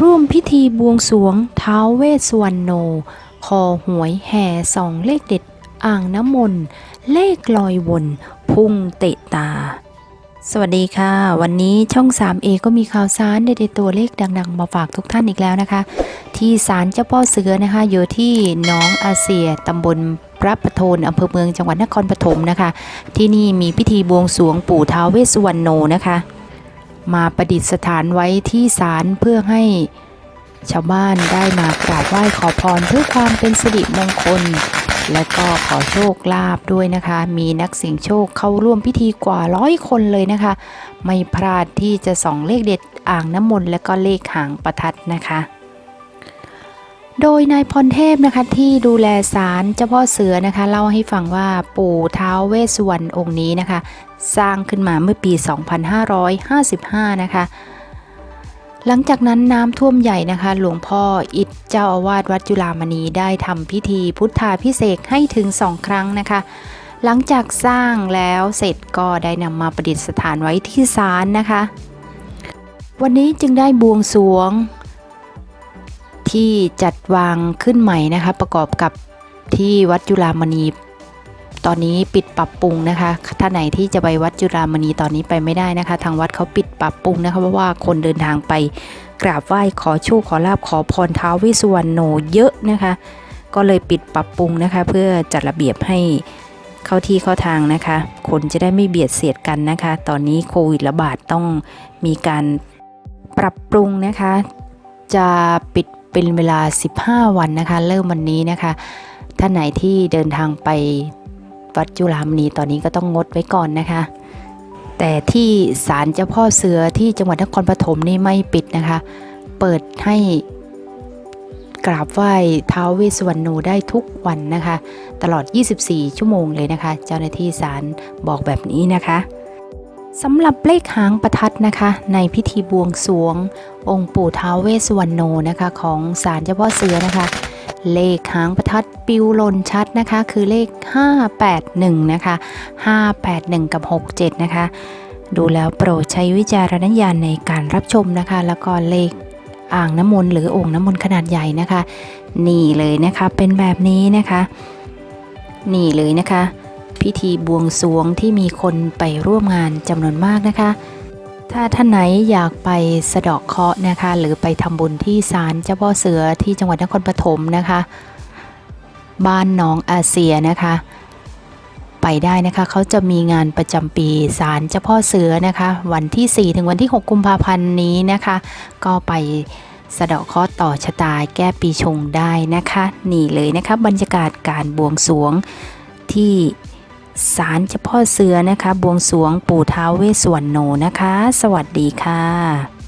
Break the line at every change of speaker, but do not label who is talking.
ร่วมพิธีบวงสรวงท้าวเวสสวรรณโน คอหวยแห่สองเลขเด็ดอ่างน้ำมนต์เลขลอยวนพุ่งเตะตา สวัสดีค่ะ วันนี้ช่อง 3A ก็มีข่าวสารเด็ดตัวเลขดังๆ มาฝากทุกท่านอีกแล้วนะคะ ที่ศาลเจ้าพ่อเสือนะคะ อยู่ที่น้องอาเซียตำบลพระประโทนอำเภอเมืองจังหวัดนครปฐมนะคะ ที่นี่มีพิธีบวงสรวงปู่ท้าวเวสสุวรรณโนนะคะ มาประดิษฐานไว้ที่ศาลเพื่อให้ชาวบ้านได้มากราบไหว้ขอพรเพื่อความเป็นสิริมงคล และก็ขอโชคลาภด้วยนะคะ มีนักเสี่ยงโชคเข้าร่วมพิธีกว่าร้อยคนเลยนะคะ ไม่พลาดที่จะส่องเลขเด็ดอ่างน้ำมนต์และก็เลขหางประทัดนะคะ โดยนายพรเทพนะคะที่ดูแลศาลเจ้าพ่อเสือนะคะเล่าให้ฟังว่าปู่ท้าวเวสสุวรรณองค์นี้นะคะ สร้างขึ้นมาเมื่อปี 2555 นะคะ หลังจากนั้นน้ำท่วมใหญ่นะคะ หลวงพ่ออิฐเจ้าอาวาสวัดจุฬามณีได้ทำพิธีพุทธาพิเศษให้ถึงสองครั้งนะคะ หลังจากสร้างแล้วเสร็จก็ได้นำมาประดิษฐานไว้ที่ศาลนะคะ วันนี้จึงได้บวงสรวง ที่จัดวางขึ้นใหม่นะคะ ประกอบกับที่วัดจุฬามณีตอนนี้ปิดปรับปรุงนะคะ ท่านไหนที่จะไปวัดจุฬามณีตอนนี้ไปไม่ได้นะคะ ทางวัดเขาปิดปรับปรุงนะคะเพราะว่าคนเดินทางไปกราบไหว้ขอโชคขอลาบขอพรท้าววสสุวรรณโนเยอะนะคะ ก็เลยปิดปรับปรุงนะคะ เพื่อจัดระเบียบให้เข้าที่เข้าทางนะคะ คนจะได้ไม่เบียดเสียดกันนะคะ ตอนนี้โควิดระบาดต้องมีการปรับปรุงนะคะ จะปิด เป็นเวลา 15 วันนะคะ เริ่มวันนี้นะคะ ท่านไหนที่เดินทางไปวัดจุฬามณีตอนนี้ก็ต้องงดไว้ก่อนนะคะ แต่ที่ศาลเจ้าพ่อเสือที่จังหวัดนครปฐมนี่ไม่ปิดนะคะ เปิดให้กราบไหว้ท้าวเวสุวรรณโนได้ทุกวันนะคะ ตลอด 24 ชั่วโมงเลยนะคะ เจ้าหน้าที่ศาลบอกแบบนี้นะคะ สำหรับเลขหางประทัดนะคะ ในพิธีบวงสวง องค์ปู่ท้าวเวสสุวรรณโนนะคะ ของศาลเจ้าพ่อเสือนะคะ เลขหางประทัดปิวลนชัดนะคะ คือเลข 581 นะคะ 581 กับ 67 นะคะ ดูแล้วโปรดใช้วิจารณญาณในการรับชมนะคะ แล้วก็เลขอ่างน้ำมนต์หรือโอ่งน้ำมนต์ขนาดใหญ่นะคะ นี่เลยนะคะเป็นแบบนี้นะคะ นี่เลยนะคะ พิธีบวงสรวงที่มีคนไปร่วมงานจำนวนมากนะคะ ถ้าท่านไหนอยากไปสะเดาะเคราะห์นะคะ หรือไปทำบุญที่ศาลเจ้าพ่อเสือที่จังหวัดนครปฐมนะคะ บ้านหนองอาเซียนะคะ ไปได้นะคะเขาจะมีงานประจำปีศาลเจ้าพ่อเสือนะคะ วันที่ 4 ถึงวันที่ 6 กุมภาพันธ์นี้นะคะ ก็ไปสะเดาะเคราะห์ต่อชะตาแก้ปีชงได้นะคะ นี่เลยนะคะบรรยากาศการบวงสวงที่ ศาลเจ้าพ่อเสือนะคะ บวงสรวงปู่ท้าวเวสสวรรณโนนะคะ สวัสดีค่ะ